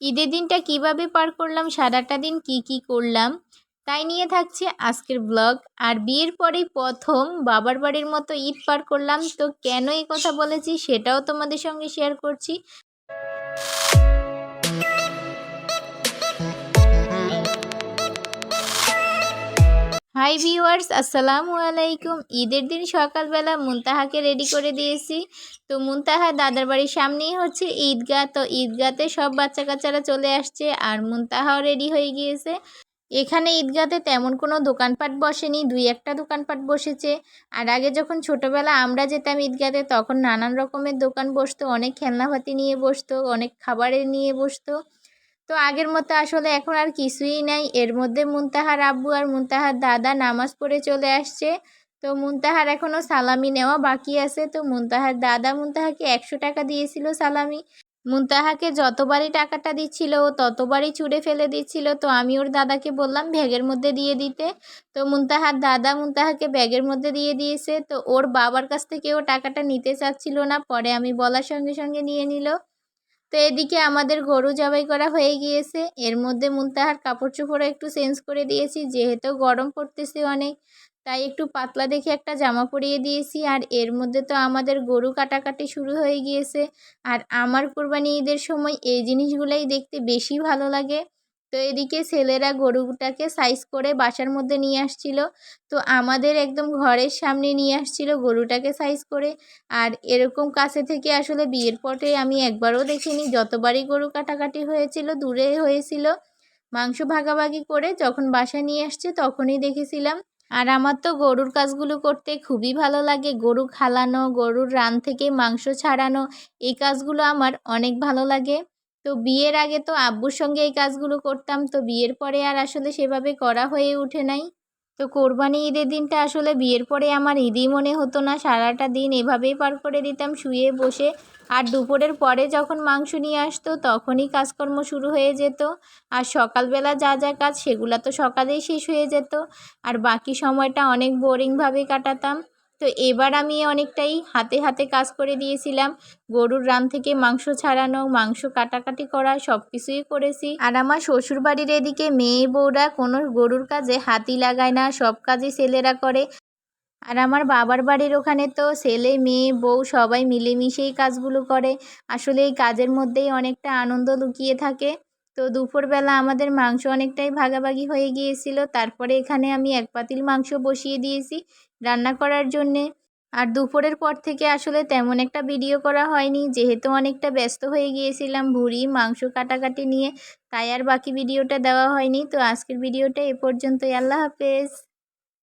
ঈদের দিনটা কীভাবে পার করলাম, সারাটা দিন কি কি করলাম, তাই নিয়ে থাকছে আজকের ব্লগ আর বিয়ের পরেই প্রথম বাবার বাড়ির মতো ঈদ পার করলাম, তো কেন এই কথা বলেছি সেটাও তোমাদের সঙ্গে শেয়ার করছি। হাই ভিউয়ার্স আসসালামু আলাইকুম ঈদের দিন সকালবেলা মুনতাহাকে রেডি করে দিয়েছি। তো মুনতাহা দাদার বাড়ির সামনেই হচ্ছে ঈদগাহ। তো ঈদগাতে সব বাচ্চা কাচ্চারা চলে আসছে আর মুনতাহাও রেডি হয়ে গিয়েছে। এখানে ঈদগাতে তেমন কোনো দোকানপাট বসেনি, দুই একটা দোকানপাট বসেছে। আর আগে যখন ছোটোবেলা আমরা যেতাম ঈদগাতে, তখন নানান রকমের দোকান বসতো, অনেক খেলনাপাতি নিয়ে বসতো, অনেক খাবারের নিয়ে বসতো। তো আগের মতো আসলে এখন আর কিছুই নাই। এর মধ্যে মুনতাহার আব্বু আর মুনতাহার দাদা নামাজ পড়ে চলে আসছে। তো মুনতাহার এখনও সালামি নেওয়া বাকি আছে। তো মুনতাহার দাদা মুনতাহাকে একশো টাকা দিয়েছিল সালামি। মুনতাহাকে যতবারই টাকাটা দিচ্ছিল, ও ততবারই চুড়ে ফেলে দিচ্ছিল। তো আমি ওর দাদাকে বললাম, ব্যাগের মধ্যে দিয়ে দিতে। তো মুনতাহার দাদা মুনতাহাকে ব্যাগের মধ্যে দিয়ে দিয়েছে। তো ওর বাবার কাছ থেকে ও টাকাটা নিতে চাচ্ছিল না। পরে আমি বলার সঙ্গে সঙ্গে নিয়ে নিল। তো এদিকে আমাদের গরু জবাই করা হয়ে গিয়েছে। এর মধ্যে মুলতাহার কাপড় চোপড়ও একটু চেঞ্জ করে দিয়েছি, যেহেতু গরম পড়তেছে অনেক, তাই একটু পাতলা দেখে একটা জামা পরিয়ে দিয়েছি। আর এর মধ্যে তো আমাদের গরু কাটাকাটি শুরু হয়ে গিয়েছে। আর আমার কোরবানি ঈদের সময় এই জিনিসগুলোই দেখতে বেশি ভালো লাগে। তো এদিকে ছেলেরা গরুটাকে সাইজ করে বাসার মধ্যে নিয়ে আসছিল। তো আমাদের একদম ঘরের সামনে নিয়ে আসছিল গরুটাকে সাইজ করে। আর এরকম কাছে থেকে আসলে বিয়ের পটে আমি একবারও দেখিনি। যতবারই গরু কাটাকাটি হয়েছিল, দূরে হয়েছিল, মাংস ভাগাভাগি করে যখন বাসা নিয়ে আসছে তখনই দেখেছিলাম। আর আমার তো গরুর কাজগুলো করতে খুবই ভালো লাগে। গরু খালানো, গরুর রান থেকে মাংস ছাড়ানো, এই কাজগুলো আমার অনেক ভালো লাগে। তো বিয়ের আগে তো আব্বুর সঙ্গে এই কাজগুলো করতাম, তো বিয়ের পরে আর আসলে সেভাবে করা হয়ে ওঠে নাই। তো কোরবানি ঈদের দিনটা আসলে বিয়ের পরে আমার ঈদই মনে হতো না, সারাটা দিন এভাবেই পার করে দিতাম শুয়ে বসে। আর দুপুরের পরে যখন মাংস নিয়ে আসতো তখনই কাজকর্ম শুরু হয়ে যেত। আর সকালবেলা যা যা কাজ সেগুলো তো সকালেই শেষ হয়ে যেত। আর বাকি সময়টা অনেক বোরিংভাবে কাটাতাম। তো এবার আমি অনেকটাই হাতে হাতে কাজ করে দিয়েছিলাম। গরুর রান থেকে মাংস ছাড়ানো, মাংস কাটাকাটি করা সব কিছুই করেছি। আর আমার শ্বশুর বাড়ির এদিকে মেয়ে, বউরা কোনো গরুর কাজে হাতি লাগায় না, সব কাজই ছেলেরা করে। আর আমার বাবার বাড়ির ওখানে তো ছেলে, মেয়ে, বউ সবাই মিলেমিশেই কাজগুলো করে। আসলে এই কাজের মধ্যেই অনেকটা আনন্দ লুকিয়ে থাকে। তো দুপুরবেলা আমাদের মাংস অনেকটাই ভাগাভাগি হয়ে গিয়েছিল। তারপরে এখানে আমি এক পাতিল মাংস বসিয়ে দিয়েছি রান্না করার জন্যে। আর দুপুরের পর থেকে আসলে তেমন একটা ভিডিও করা হয়নি। যেহেতু অনেকটা ব্যস্ত হয়ে গিয়েছিলাম ভুড়ি, মাংস কাটাকাটি নিয়ে, তাই আর বাকি ভিডিওটা দেওয়া হয়নি। তো আজকের ভিডিওটা এ পর্যন্তই। আল্লাহ হাফেজ।